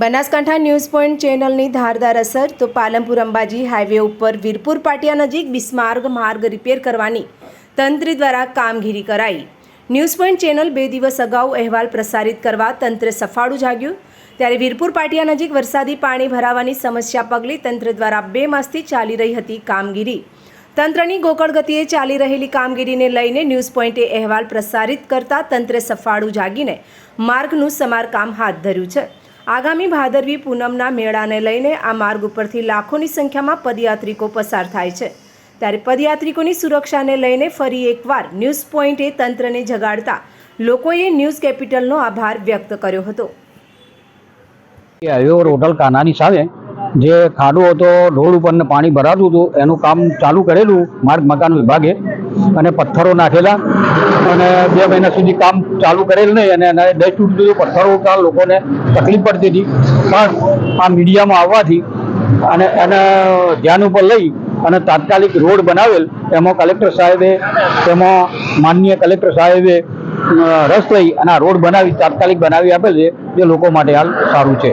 Banaskantha news point ચેનલની ધારદાર અસર તો પાલનપુર અંબાજી હાઈવે ઉપર વીરપુર પાટિયા નજીક બિસ્માર્ગ માર્ગ રિપેર કરવાની તંત્ર દ્વારા કામગીરી કરાઈ. ન્યૂઝ પોઈન્ટ ચેનલ બે દિવસ અગાઉ અહેવાલ પ્રસારિત કરવા તંત્ર સફાળું જાગ્યું. ત્યારે વીરપુર પાટિયા નજીક વરસાદી પાણી ભરાવાની સમસ્યા પગલે તંત્ર દ્વારા બે માસથી ચાલી રહી હતી કામગીરી. તંત્રની ગોકળ ચાલી રહેલી કામગીરીને લઈને ન્યૂઝ પોઈન્ટે અહેવાલ પ્રસારિત કરતા તંત્રે સફાળું જાગીને માર્ગનું સમારકામ હાથ ધર્યું છે. આગામી ભાદરવી પૂનમના મેળાને લઈને આ માર્ગ ઉપરથી લાખોની સંખ્યામાં પદયાત્રિકો પસાર થાય છે. ત્યારે પદયાત્રિકોની સુરક્ષાને લઈને ફરી એકવાર ન્યૂઝ પોઈન્ટે તંત્રને જગાડતા લોકોએ ન્યૂઝ કેપિટલનો આભાર વ્યક્ત કર્યો હતો. આવ્યો હોટલ કાનાની સામે જે ખાડો હતો, રોડ ઉપરને પાણી ભરાતું હતું, એનું કામ ચાલુ કરેલું માર્ગ મકાન વિભાગે અને પથ્થરો નાખેલા અને બે મહિના સુધી કામ ચાલુ કરેલ નહીં અને એના દસ તૂટતું હતું પથ્થરો હતા, લોકોને તકલીફ પડતી હતી. પણ આ મીડિયામાં આવવાથી અને એને ધ્યાન ઉપર લઈ અને તાત્કાલિક રોડ બનાવેલ, એમાં કલેક્ટર સાહેબે તેમાં માનનીય કલેક્ટર સાહેબે રસ લઈ અને આ રોડ બનાવી, તાત્કાલિક બનાવી આપેલ છે જે લોકો માટે હાલ સારું છે.